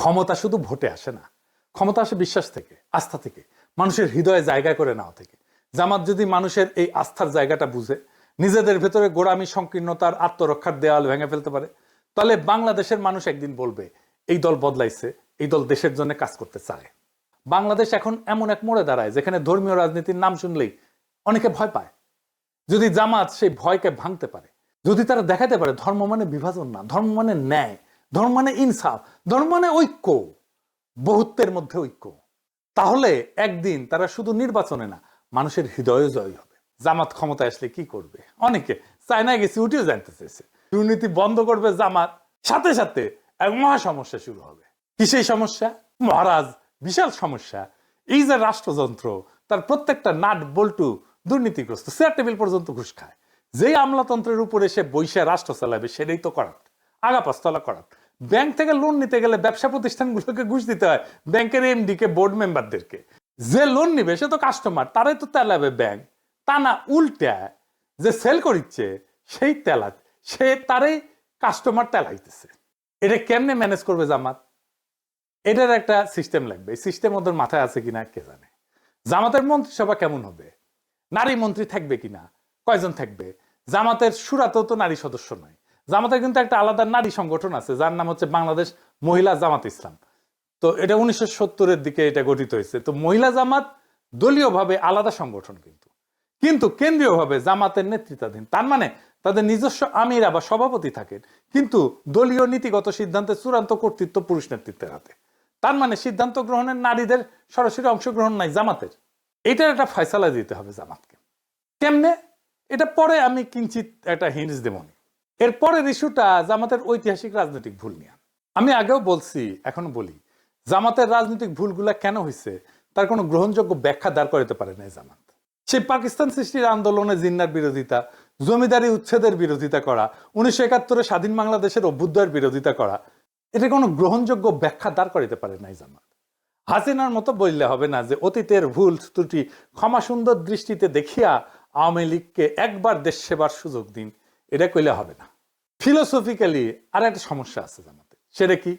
ক্ষমতা শুধু ভোটে আসে না, ক্ষমতা আসে বিশ্বাস থেকে, আস্থা থেকে, মানুষের হৃদয়ে জায়গা করে নেওয়া থেকে। জামাত যদি মানুষের এই আস্থার জায়গাটা বুঝে, নিজেদের ভেতরে গোড়ামি, সংকীর্ণতার আত্মরক্ষার দেওয়াল ভেঙে ফেলতে পারে, তাহলে বাংলাদেশের মানুষ একদিন বলবে, এই দল বদলাইছে, এই দল দেশের জন্য কাজ করতে চায়। বাংলাদেশ এখন এমন এক মোড়ে দাঁড়ায়, যেখানে ধর্মীয় রাজনীতির নাম শুনলেই অনেকে ভয় পায়। যদি জামাত সেই ভয়কে ভাঙতে পারে, যদি তারা দেখাতে পারে ধর্ম মানে বিভাজন না, ধর্ম মানে ন্যায় ধর্ম মানে ইনসাফ, ধর্ম মানে ঐক্য, বহুত্বের মধ্যে ঐক্য। তাহলে একদিন তারা শুধু নির্বাচনে না, মানুষের হৃদয়ে জয় হবে। জামাত ক্ষমতা আসলে কি করবে? অনেকে চায়নায় গেছে উঠিও জানতে চেয়েছে। দুর্নীতি বন্ধ করবে জামাত, সাথে সাথে এক মহা সমস্যা শুরু হবে। কি সেই সমস্যা? মহারাজ, বিশাল সমস্যা। এই যে রাষ্ট্রযন্ত্র, তার প্রত্যেকটা নাট, বল্টু দুর্নীতিগ্রস্ত, চেয়ার টেবিল পর্যন্ত ঘুষ খায়। যেই আমলাতন্ত্রের উপরে সে বৈশা রাষ্ট্র চালাবে, সেটাই তো করাট আগা পাঁচতলা করাট ব্যাংক থেকে লোন নিতে গেলে ব্যবসা প্রতিষ্ঠানগুলোকে ঘুষ দিতে হয়, ব্যাংকের এমডি কে বোর্ড মেম্বারদেরকে যে লোন নিবে, সে তো কাস্টমার তারাই তো তেলাবে ব্যাংক। তা না, উল্টা যে সেল করিচ্ছে, সেই তেলা সে তারই কাস্টমার তেলাইতেছে। এটা কেমনে ম্যানেজ করবে জামাত? এটার একটা সিস্টেম লাগবে। এই সিস্টেম ওদের মাথায় আছে কিনা, কে জানে? জামাতের মন্ত্রিসভা কেমন হবে? নারী মন্ত্রী থাকবে কিনা? কয়জন থাকবে? জামাতের সুরাতেও তো নারী সদস্য নয়। জামাতের কিন্তু একটা আলাদা নারী সংগঠন আছে, যার নাম হচ্ছে বাংলাদেশ মহিলা জামাত ইসলাম। তো এটা উনিশশো সত্তরের দিকে এটা গঠিত হয়েছে। তো মহিলা জামাত দলীয়ভাবে আলাদা সংগঠন কিন্তু। কিন্তু কেন্দ্রীয়ভাবে জামাতের নেতৃত্বাধীন, তার মানে তাদের নিজস্ব আমিরা বা সভাপতি থাকেন, কিন্তু দলীয় নীতিগত সিদ্ধান্তে চূড়ান্ত কর্তৃত্ব পুরুষ নেতৃত্বের হাতে। তার মানে সিদ্ধান্ত গ্রহণের নারীদের সরাসরি অংশগ্রহণ নাই জামাতের। এটার একটা ফয়সালা দিতে হবে জামাতকে। কেমনে? এটা পরে আমি কিঞ্চিত একটা হিন্স দেবনি এর পরের ইস্যুটা জামাতের ঐতিহাসিক রাজনৈতিক ভুল নিয়ে। আমি আগেও বলছি, এখন বলি, জামাতের রাজনৈতিক ভুলগুলা কেন হয়েছে তার কোনো গ্রহণযোগ্য ব্যাখ্যা দাঁড় করাতে পারে না জামাত। সেই পাকিস্তান সৃষ্টির আন্দোলনে জিন্নার বিরোধিতা, জমিদারি উচ্ছেদের বিরোধিতা করা, উনিশশো একাত্তরে স্বাধীন বাংলাদেশের অভ্যুদয়ের বিরোধিতা করা, এটা কোনো গ্রহণযোগ্য ব্যাখ্যা দাঁড় করাতে পারে নাই জামাত। হাসিনার মতো বললে হবে না যে অতীতের ভুল ত্রুটি ক্ষমা সুন্দর দৃষ্টিতে দেখিয়া আওয়ামী লীগকে একবার দেশ সেবার সুযোগ দিন, এটা কইলে হবে না। ফিলোসফিক্যালি আর একটা সমস্যা আছে জামাতে। সেটা কি?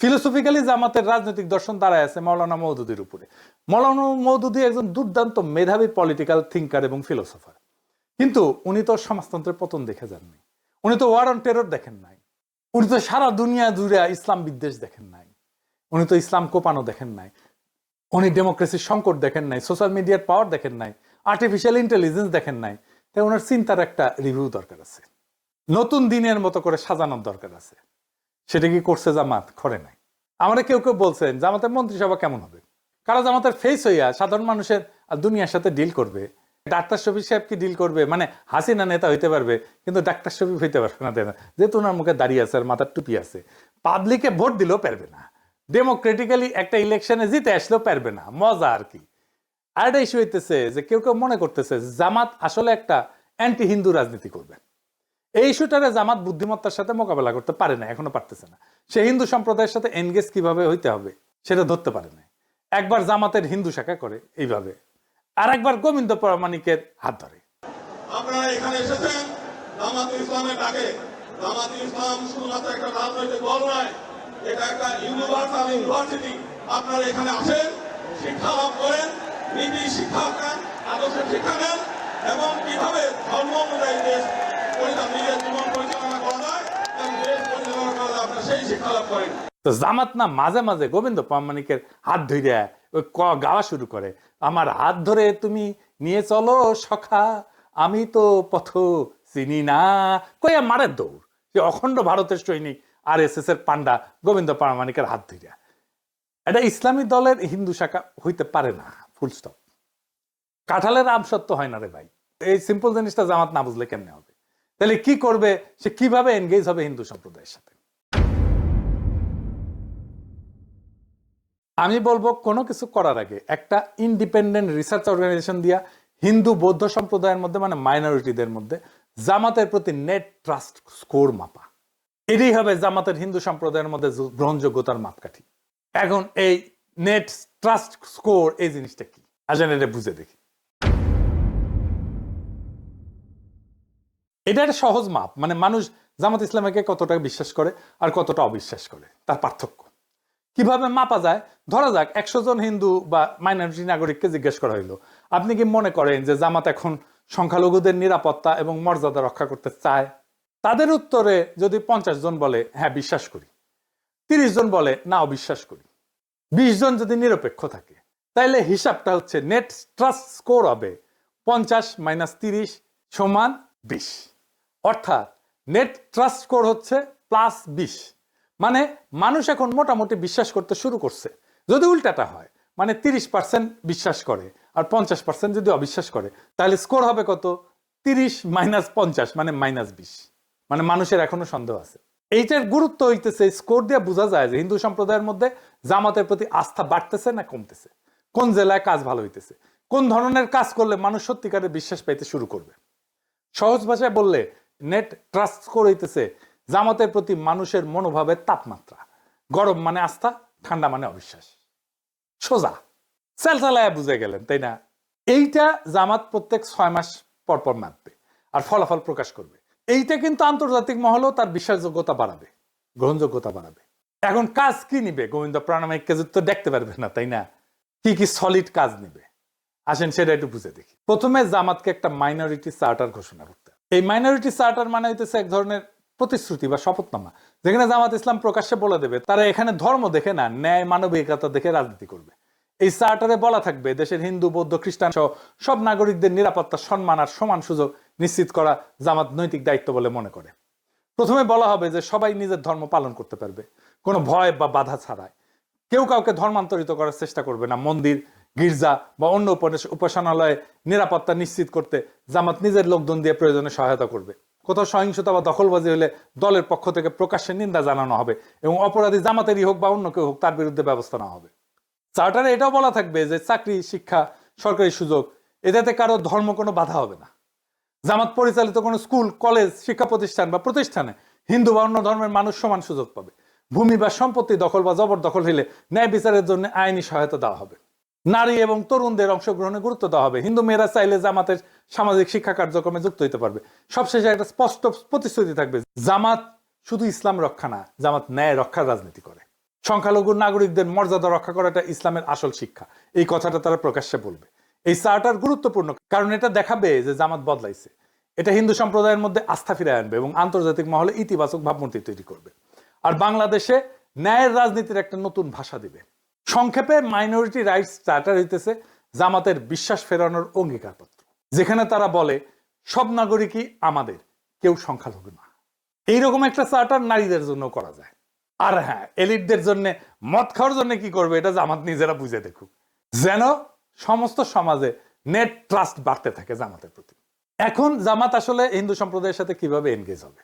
ফিলোসফিক্যালি জামাতের রাজনৈতিক দর্শন দাঁড়ায় আছে মৌলানা মৌদুদির উপরে। মৌলানা মৌদুদি একজন দুর্দান্ত মেধাবী পলিটিক্যাল থিঙ্কার এবং ফিলোসফার কিন্তু উনি তো সমাজতন্ত্রের পতন দেখে যাননি উনি তো ওয়ার অন টেরর দেখেন নাই। উনি তো সারা দুনিয়া জুড়ে ইসলাম বিদ্বেষ দেখেন নাই। উনি তো ইসলাম কোপানো দেখেন নাই। উনি ডেমোক্রেসির সংকট দেখেন নাই। সোশ্যাল মিডিয়ার পাওয়ার দেখেন নাই। আর্টিফিশিয়াল ইন্টেলিজেন্স দেখেন নাই। তাই ওনার চিন্তার একটা রিভিউ দরকার আছে। নতুন দিনের মতো করে সাজানোর দরকার আছে। সেটা কি করছে জামাত? করে নাই। আমরা কেউ কেউ বলছেন, জামাতের মন্ত্রিসভা কেমন হবে? কারা জামাতের ফেস হইয়া সাধারণ মানুষের দুনিয়ার সাথে ডিল করবে। ডাক্তার শফি সাহেব কি ডিল করবে? মানে হাসিনা নেতা হইতে পারবে, কিন্তু ডাক্তার শফিক হইতে পারবে না দেনা। যেহেতু ওনার মুখে দাঁড়িয়ে আছে আর মাথার টুপি আছে পাবলিকে ভোট দিলেও পারবে না। ডেমোক্রেটিক্যালি একটা ইলেকশনে জিতে আসলেও পারবে না। মজা আর কি। আর একটা ইস্যু হইতেছে যে কেউ কেউ মনে করতেছে জামাত আসলে একটা অ্যান্টি হিন্দু রাজনীতি করবে। এই ইস্যুটারে জামাত বুদ্ধিমত্তার সাথে মোকাবেলা করতে পারে না, এখনও পারতেছে না। সে হিন্দু সম্প্রদায়ের সাথে এনগেজ কীভাবে হইতে হবে, সেটা ধরতে পারে না একবার জামাতের হিন্দু শাখা করে এইভাবে আর একবার গোবিন্দ প্রামাণিকের হাত ধরে। আপনারা এখানে এসেছেন ইসলামের ডাকে। ইসলাম শুধুমাত্র একটা রাজনৈতিক দল নয়, এটা একটা ইউনিভার্সাল ইউনিভার্সিটি আপনারা এখানে আসেন শিক্ষা লাভ করেন নীতি শিক্ষা আদর্শ শিক্ষা নেন এবং কীভাবে ধর্ম অনুযায়ী দেশ নিজের জীবন পরিচালনা করা যায় এবং দেশ পরিচালনা করা যায় সেই শিক্ষা লাভ করেন তো জামাত না মাঝে মাঝে গোবিন্দ প্রামাণিকের হাত ধরে ওই ক- গাওয়া শুরু করে, আমার হাত ধরে তুমি নিয়ে চলো সখা, আমি তো পথ চিনি না। কইয়া মারের দৌড়। যে অখণ্ড ভারতের সৈনিক আর এস এস এর পান্ডা গোবিন্দ প্রামাণিকের হাত ধরিয়া এটা ইসলামী দলের হিন্দু শাখা হইতে পারে না। ফুল স্টপ কাঁঠালের আম সত্য হয় না রে ভাই। এই সিম্পল জিনিসটা জামাত না বুঝলে কেমনে হবে? তাহলে কি করবে? সে কীভাবে এনগেজ হবে হিন্দু সম্প্রদায়ের সাথে? আমি বলব কোনো কিছু করার আগে একটা ইন্ডিপেন্ডেন্ট রিসার্চ অর্গানাইজেশন দিয়া হিন্দু বৌদ্ধ সম্প্রদায়ের মধ্যে মানে মাইনরিটিদের মধ্যে জামাতের প্রতি নেট ট্রাস্ট স্কোর মাপা। এটাই হবে জামাতের হিন্দু সম্প্রদায়ের মধ্যে গ্রহণযোগ্যতার মাপকাঠি। এখন এই নেট ট্রাস্ট স্কোর এই জিনিসটা কি? আসেন এটা বুঝে দেখি। এটা একটা সহজ মাপ। মানে মানুষ জামাত ইসলামকে কতটা বিশ্বাস করে আর কতটা অবিশ্বাস করে, তার পার্থক্য। কীভাবে মাপা যায়? ধরা যাক, একশো জন হিন্দু বা মাইনরিটি নাগরিককে জিজ্ঞেস করা হইল। আপনি কি মনে করেন যে জামাত এখন সংখ্যালঘুদের নিরাপত্তা এবং মর্যাদা রক্ষা করতে চায়? তাদের উত্তরে যদি পঞ্চাশ জন বলে হ্যাঁ বিশ্বাস করি। তিরিশ জন বলে, না, অবিশ্বাস করি। বিশ জন যদি নিরপেক্ষ থাকে, তাইলে হিসাবটা হচ্ছে নেট ট্রাস্ট স্কোর হবে পঞ্চাশ মাইনাস তিরিশ সমান বিশ। অর্থাৎ নেট ট্রাস্ট স্কোর হচ্ছে প্লাস বিশ। মানে মানুষ এখন মোটামুটি বিশ্বাস করতে শুরু করছে। যদি উল্টাটা হয় মানে তিরিশ পার্সেন্ট বিশ্বাস করে আর পঞ্চাশ পার্সেন্ট যদি অবিশ্বাস করে, তাহলে স্কোর হবে কত? তিরিশ মাইনাস পঞ্চাশ মানে মাইনাস বিশ। মানে মানুষের এখনও সন্দেহ আছে। এইটার গুরুত্ব হইতেছে স্কোর দিয়ে বোঝা যায় যে হিন্দু সম্প্রদায়ের মধ্যে জামাতের প্রতি আস্থা বাড়তেছে না কমতেছে? কোন জেলায় কাজ ভালো হইতেছে? কোন ধরনের কাজ করলে মানুষ সত্যিকারের বিশ্বাস পাইতে শুরু করবে? সহজ ভাষায় বললে, নেট ট্রাস্ট স্কোর হইতেছে, জামাতের প্রতি মানুষের মনোভাবের তাপমাত্রা। গরম মানে আস্থা, ঠান্ডা মানে অবিশ্বাস। সোজা। সেলসালায় বুঝে গেলেন, তাই না? এইটা জামাত প্রত্যেক ছয় মাস পর পর মাপবে আর ফলাফল প্রকাশ করবে। এইটা কিন্তু আন্তর্জাতিক মহলেও তার বিশ্বাসযোগ্যতা বাড়াবে, গ্রহণযোগ্যতা বাড়াবে। এখন কাজ কি নিবে? গোবিন্দ প্রাণামিক কেজুর তো দেখতে পারবে না, তাই না? কি কি সলিড কাজ নিবে? আসেন সেটা একটু বুঝে দেখি। প্রথমে জামাতকে একটা মাইনরিটি চার্টার ঘোষণা করতে এই মাইনরিটি চার্টার মানে হইতেছে এক ধরনের প্রতিশ্রুতি বা শপথনামা, যেখানে জামাত ইসলাম প্রকাশ্যে বলে দেবে, তারা এখানে ধর্ম দেখে না, ন্যায়, মানবিকতা দেখে রাজনীতি করবে। এই চার্টারে বলা থাকবে, দেশের হিন্দু, বৌদ্ধ, খ্রিস্টান সহ সব নাগরিকদের নিরাপত্তা, সম্মান আর সমান সুযোগ নিশ্চিত করা জামাত নৈতিক দায়িত্ব বলে মনে করে। প্রথমে বলা হবে যে সবাই নিজের ধর্ম পালন করতে পারবে। কোনো ভয় বা বাধা ছাড়াই। কেউ কাউকে ধর্মান্তরিত করার চেষ্টা করবে না। মন্দির, গির্জা বা অন্য উপাস- উপাসনালয়ে নিরাপত্তা নিশ্চিত করতে জামাত নিজের লোকজন দিয়ে প্রয়োজনে সহায়তা করবে। কোথাও সহিংসতা বা দখলবাজি হলে দলের পক্ষ থেকে প্রকাশ্যে নিন্দা জানানো হবে এবং অপরাধী জামাতেরই হোক বা অন্য কেউ হোক, তার বিরুদ্ধে ব্যবস্থা নেওয়া হবে। চার্টারে এটাও বলা থাকবে যে চাকরি, শিক্ষা, সরকারি সুযোগ, এটাতে কারও ধর্ম কোনো বাধা হবে না। জামাত পরিচালিত কোনো স্কুল, কলেজ, শিক্ষা প্রতিষ্ঠান বা প্রতিষ্ঠানে হিন্দু বা অন্য ধর্মের মানুষ সমান সুযোগ পাবে। ভূমি বা সম্পত্তি দখল বা জবরদখল হলে ন্যায় বিচারের জন্য আইনি সহায়তা দেওয়া হবে। নারী এবং তরুণদের অংশগ্রহণে গুরুত্ব দেওয়া হবে। হিন্দু মেয়েরা চাইলে জামাতের সামাজিক শিক্ষা কার্যক্রমে যুক্ত হতে পারবে। সবশেষে একটা স্পষ্ট প্রতিশ্রুতি থাকবে, জামাত শুধু ইসলাম রক্ষা না, জামাত ন্যায় রক্ষার রাজনীতি করে। সংখ্যালঘু নাগরিকদের মর্যাদা রক্ষা করাটা ইসলামের আসল শিক্ষা। এই কথাটা তারা প্রকাশ্যে বলবে। এই চার্টার গুরুত্বপূর্ণ, কারণ এটা দেখাবে যে জামাত বদলাইছে। এটা হিন্দু সম্প্রদায়ের মধ্যে আস্থা ফিরে আনবে এবং আন্তর্জাতিক মহলে ইতিবাচক ভাবমূর্তি তৈরি করবে। বাংলাদেশে ন্যায়ের রাজনীতির একটা নতুন ভাষা দিবে। সংক্ষেপে মাইনরিটি রাইটস চার্টার হইতেছে জামাতের বিশ্বাস ফেরানোর অঙ্গীকারপত্র, যেখানে তারা বলে, সব নাগরিকই আমাদের, কেউ সংখ্যালঘু না। এইরকম একটা চার্টার নারীদের জন্য করা যায়। আর হ্যাঁ এলিটদের জন্য, মদ খাওয়ার জন্য কি করবে এটা জামাত নিজেরা বুঝে দেখুক। যেন সমস্ত সমাজে নেট ট্রাস্ট বাড়তে থাকে জামাতের প্রতি। এখন জামাত আসলে হিন্দু সম্প্রদায়ের সাথে কীভাবে এনগেজ হবে?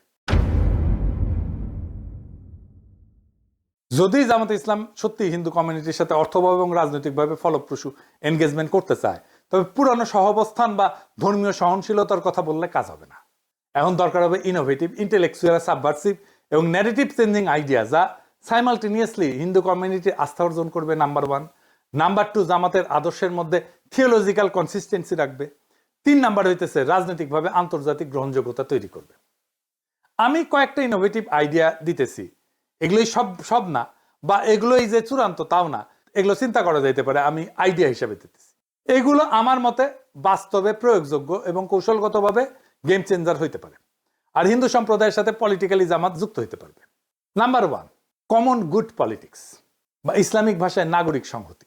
যদি জামাত ইসলাম সত্যি হিন্দু কমিউনিটির সাথে অর্থভাবে এবং রাজনৈতিকভাবে ফলপ্রসূ এনগেজমেন্ট করতে চায়, তবে পুরানো সহাবস্থান বা ধর্মীয় সহনশীলতার কথা বললে কাজ হবে না। এখন দরকার হবে ইনোভেটিভ ইন্টেলেকচুয়াল সাবভার্সিভ এবং ন্যারেটিভ চেঞ্জিং আইডিয়া যা সাইমালটেনিয়াসলি হিন্দু কমিউনিটির আস্থা অর্জন করবে নাম্বার ওয়ান নাম্বার টু জামাতের আদর্শের মধ্যে থিওলজিক্যাল কনসিস্টেন্সি রাখবে। তিন নাম্বার হইতেছে রাজনৈতিকভাবে আন্তর্জাতিক গ্রহণযোগ্যতা তৈরি করবে। আমি কয়েকটা ইনোভেটিভ আইডিয়া দিতেছি। এগুলোই সব সব না। বা এগুলোই যে চূড়ান্ত, তাও না। এগুলো চিন্তা করা যাইতে পারে, আমি আইডিয়া হিসেবে দিতেছি। এগুলো আমার মতে বাস্তবে প্রয়োগযোগ্য এবং কৌশলগতভাবে গেম চেঞ্জার হইতে পারে। আর হিন্দু সম্প্রদায়ের সাথে পলিটিক্যালি জামাত যুক্ত হইতে পারবে। Number one common good politics বা ইসলামিক ভাষায় নাগরিক সংহতি।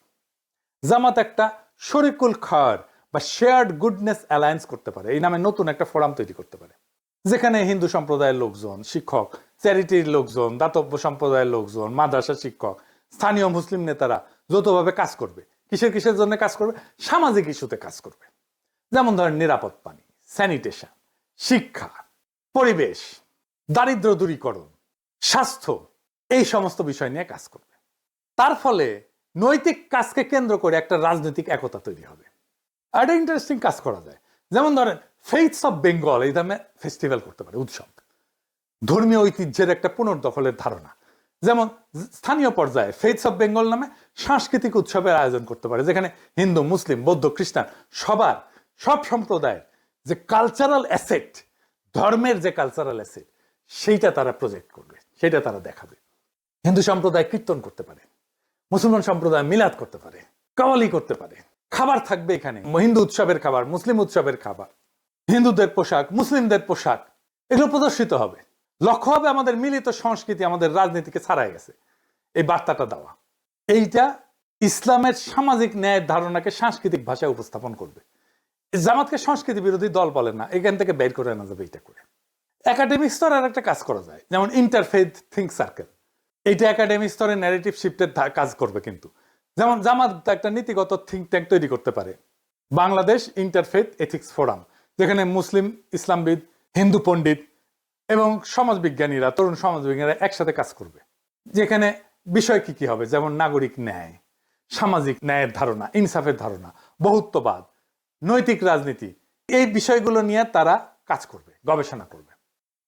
জামাত একটা শরিকুল খার, বা শেয়ার্ড গুডনেস অ্যালায়েন্স করতে পারে। এই নামে নতুন একটা ফোরাম তৈরি করতে পারে। যেখানে হিন্দু সম্প্রদায়ের লোকজন, শিক্ষক চ্যারিটির লোকজন, দাতব্য সম্প্রদায়ের লোকজন, মাদ্রাসা শিক্ষক, স্থানীয় মুসলিম নেতারা যৌথভাবে কাজ করবে। কিসের কিসের জন্য কাজ করবে? সামাজিক ইস্যুতে কাজ করবে। যেমন ধরেন নিরাপদ পানি, স্যানিটেশন, শিক্ষা, পরিবেশ, দারিদ্র দূরীকরণ, স্বাস্থ্য, এই সমস্ত বিষয় নিয়ে কাজ করবে। তার ফলে নৈতিক কাজকে কেন্দ্র করে একটা রাজনৈতিক একতা তৈরি হবে। একটা ইন্টারেস্টিং কাজ করা যায়। যেমন ধরেন ফেইথস অফ বেঙ্গল এই দামে ফেস্টিভ্যাল করতে পারে, উৎসব। ধর্মীয় ঐতিহ্যের একটা পুনর্দখলের ধারণা। যেমন স্থানীয় পর্যায়ে ফেইথস অফ বেঙ্গল নামে সাংস্কৃতিক উৎসবের আয়োজন করতে পারে, যেখানে হিন্দু, মুসলিম, বৌদ্ধ, খ্রিস্টান সবার, সব সম্প্রদায়ের যে কালচারাল অ্যাসেট ধর্মের যে কালচারাল অ্যাসেট সেইটা তারা প্রজেক্ট করবে সেটা তারা দেখাবে। হিন্দু সম্প্রদায় কীর্তন করতে পারে, মুসলমান সম্প্রদায় মিলাদ করতে পারে, কাওয়ালি করতে পারে, খাবার থাকবে এখানে, হিন্দু উৎসবের খাবার, মুসলিম উৎসবের খাবার, হিন্দুদের পোশাক, মুসলিমদের পোশাক, এগুলো প্রদর্শিত হবে। লক্ষ্য হবে আমাদের মিলিত সংস্কৃতি আমাদের রাজনীতিকে ছাড়াই গেছে। এই বার্তাটা দেওয়া। এইটা ইসলামের সামাজিক ন্যায়ের ধারণাকে সাংস্কৃতিক ভাষায় উপস্থাপন করবে। জামাতকে সংস্কৃতি বিরোধী দল বলে না, এখান থেকে বের করে আনা যাবে এটা করে। একাডেমিক স্তরে আর একটা কাজ করা যায়, যেমন ইন্টারফেথ থিঙ্ক সার্কেল এইটা একাডেমিক স্তরে ন্যারেটিভ শিফটের কাজ করবে কিন্তু। যেমন জামাত একটা নীতিগত থিঙ্ক ট্যাঙ্ক তৈরি করতে পারে। বাংলাদেশ ইন্টারফেথ এথিক্স ফোরাম যেখানে মুসলিম, ইসলামবিদ, হিন্দু পণ্ডিত এবং সমাজবিজ্ঞানীরা, তরুণ সমাজবিজ্ঞানীরা একসাথে কাজ করবে। যেখানে বিষয় কি কি হবে? যেমন নাগরিক ন্যায়, সামাজিক ন্যায়ের ধারণা, ইনসাফের ধারণা, বহুত্ববাদ, নৈতিক রাজনীতি, এই বিষয়গুলো নিয়ে তারা কাজ করবে, গবেষণা করবে।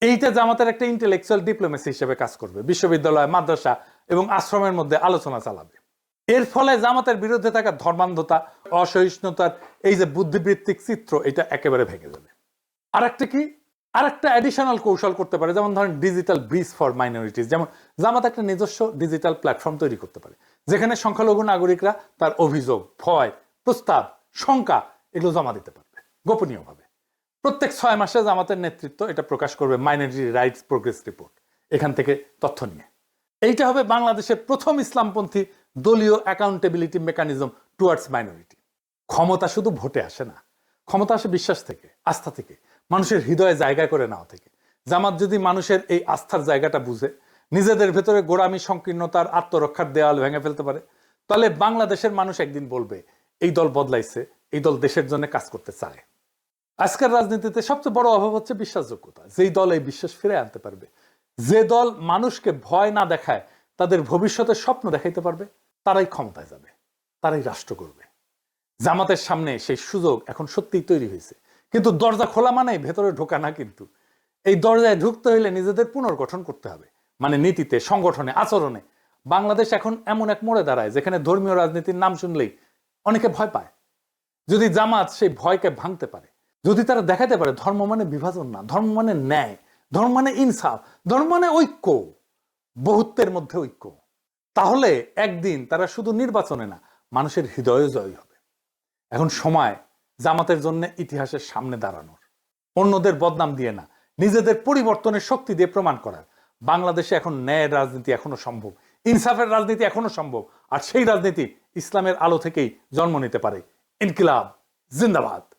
এইটা জামাতের একটা ইন্টেলেকচুয়াল ডিপ্লোমেসি হিসেবে কাজ করবে, বিশ্ববিদ্যালয়, মাদ্রাসা এবং আশ্রমের মধ্যে আলোচনা চালাবে। এর ফলে জামাতের বিরুদ্ধে থাকা ধর্মান্ধতা, অসহিষ্ণুতার এই যে বুদ্ধিবৃত্তিক চিত্র, এটা একেবারে ভেঙে যাবে। আর একটা কি? আর একটা অ্যাডিশনাল কৌশল করতে পারে, যেমন ধরেন ডিজিটাল ব্রিজ ফর মাইনরিটিস যেমন জামাত একটা নিজস্ব ডিজিটাল প্ল্যাটফর্ম তৈরি করতে পারে, যেখানে সংখ্যালঘু নাগরিকরা তার অভিযোগ, ভয়, প্রস্তাব, শঙ্কা এগুলো জমা দিতে পারবে, গোপনীয়ভাবে। প্রত্যেক ছয় মাসে জামাতের নেতৃত্ব এটা প্রকাশ করবে মাইনরিটি রাইটস প্রোগ্রেস রিপোর্ট এখান থেকে তথ্য নিয়ে। এইটা হবে বাংলাদেশের প্রথম ইসলামপন্থী দলীয় অ্যাকাউন্টেবিলিটি মেকানিজম টুয়ার্ডস মাইনরিটি ক্ষমতা শুধু ভোটে আসে না, ক্ষমতা আসে বিশ্বাস থেকে, আস্থা থেকে। মানুষের হৃদয়ে জায়গা করে নেওয়া থেকে। জামাত যদি মানুষের এই আস্থার জায়গাটা বুঝে, নিজেদের ভেতরে গোড়ামি, সংকীর্ণতার আত্মরক্ষার দেওয়াল ভেঙে ফেলতে পারে, তাহলে বাংলাদেশের মানুষ একদিন বলবে, এই দল বদলাইছে, এই দল দেশের জন্য কাজ করতে চায়। আজকের রাজনীতিতে সবচেয়ে বড় অভাব হচ্ছে বিশ্বাসযোগ্যতা। যেই দল এই বিশ্বাস ফিরে আনতে পারবে, যে দল মানুষকে ভয় না দেখায়, তাদের ভবিষ্যতের স্বপ্ন দেখাইতে পারবে, তারাই ক্ষমতায় যাবে, তারাই রাষ্ট্র করবে জামাতের সামনে সেই সুযোগ এখন সত্যিই তৈরি হয়েছে। কিন্তু দরজা খোলা মানেই ভেতরে ঢোকা না কিন্তু। এই দরজায় ঢুকতে হইলে নিজেদের পুনর্গঠন করতে হবে। মানে নীতিতে, সংগঠনে, আচরণে। বাংলাদেশ এখন এমন এক মোড়ে দাঁড়ায় যেখানে ধর্মীয় রাজনীতির নাম শুনলেই অনেকে ভয় পায়। যদি জামাত সেই ভয়কে ভাঙতে পারে, যদি তারা দেখাতে পারে ধর্ম মানে বিভাজন না, ধর্ম মানে ন্যায়, ধর্ম মানে ইনসাফ, ধর্ম মানে ঐক্য, বহুত্বের মধ্যে ঐক্য, তাহলে একদিন তারা শুধু নির্বাচনে না, মানুষের হৃদয়ে জয়ী হবে। এখন সময় জামাতের জন্য ইতিহাসের সামনে দাঁড়ানোর। অন্যদের বদনাম দিয়ে না, নিজেদের পরিবর্তনের শক্তি দিয়ে প্রমাণ করার। বাংলাদেশে এখন ন্যায়ের রাজনীতি এখনও সম্ভব, ইনসাফের রাজনীতি এখনও সম্ভব, আর সেই রাজনীতি ইসলামের আলো থেকেই জন্ম নিতে পারে। ইনকিলাব, জিন্দাবাদ।